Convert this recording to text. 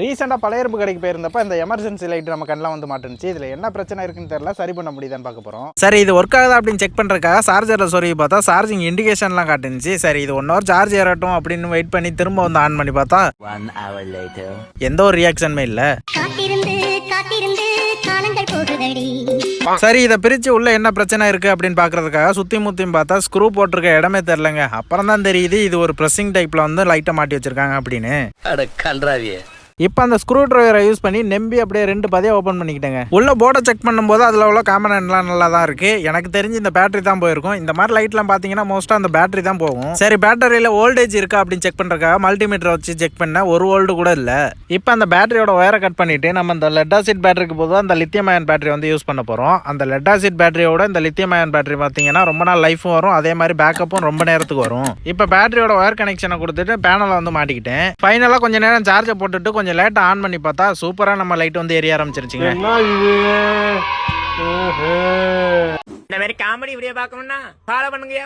ரீசெண்டாக பழையரப்பு கடைக்கு போயிருந்தப்ப இந்த எமர்ஜென்சி லைட் நம்ம கண்ணில் வந்து மாட்டுனுச்சு. இதில் என்ன பிரச்சனை இருக்குன்னு தெரியல. சரி பண்ண முடியுதான்னு பார்க்க போகிறோம் சரி இது ஒர்க் ஆகுதா அப்படின்னு செக் பண்ணுறதுக்காக சார்ஜரில் சொருகி பார்த்தா சார்ஜிங் இண்டிகேஷன்லாம் காட்டுனுச்சு. சரி இது ஒன் ஹவர் சார்ஜ் ஏறட்டும் அப்படின்னு வெயிட் பண்ணி திரும்ப வந்து ஆன் பண்ணி பார்த்தா One hour later. எந்த ஒரு ரியாக்ஷனுமே இல்லை. சரி இதை பிரித்து உள்ள என்ன பிரச்சனை இருக்குது அப்படின்னு பார்க்கறதுக்காக சுற்றி முற்றியும் பார்த்தா ஸ்க்ரூ போட்டிருக்க இடமே தெரிலங்க அப்புறம் தான் தெரியுது இது ஒரு ப்ரெஸ்ஸிங் டைப்பில் வந்து லைட்டை மாட்டி வச்சிருக்காங்க அப்படின்னு. அட கன்றாவியே. இப்போ அந்த ஸ்க்ரூ ட்ரைவரை யூஸ் பண்ணி நம்பி அப்படியே ரெண்டு பதியாக ஓப்பன் பண்ணிக்கிட்டேங்க. உள்ள போர்டை செக் பண்ணும்போது அதில் உள்ள காம்பனன்ட்லாம் நல்லா தான் இருக்குது எனக்கு தெரிஞ்சு இந்த பேட்டரி தான் போயிருக்கும். இந்த மாதிரி லைட்லாம் பார்த்தீங்கன்னா மோஸ்ட்டாக அந்த பேட்டரி தான் போகும். சரி பேட்டரியில் ஓல்டேஜ் இருக்கா அப்படின்னு செக் பண்ணுறக்காக மல்டிமீட்டரை வச்சு செக் பண்ண ஒரு ஓல்டு கூட இல்லை. இப்போ அந்த பேட்டரியோட ஒயரை கட் பண்ணிவிட்டு நம்ம இந்த லெட் ஆசிட் பேட்டரிக்கு போதும் அந்த லித்தியம் அயன் பேட்டரி வந்து யூஸ் பண்ண போகிறோம் அந்த லெட் ஆசிட் பேட்டரியோட இந்த லித்தியம் அயன் பேட்டரி பார்த்தீங்கன்னா ரொம்ப நாள் லைஃபும் வரும். அதே மாதிரி பேக்கப்பும் ரொம்ப நேரத்துக்கு வரும். இப்போ பேட்டரியோட ஒயர் கனெக்ஷனை கொடுத்துட்டு பேனலை வந்து மாட்டிக்கிட்டேன். ஃபைனலாக கொஞ்ச நேரம் சார்ஜை போட்டுட்டு கொஞ்சம் லேட்டாக ஆன் பண்ணி பார்த்தா சூப்பராக நம்ம லைட் வந்து எரிய ஆரம்பிச்சிருச்சுங்க. இந்த மாதிரி காமெடி வீடியோ பார்க்கணும்னா ஃபாலோ பண்ணுங்க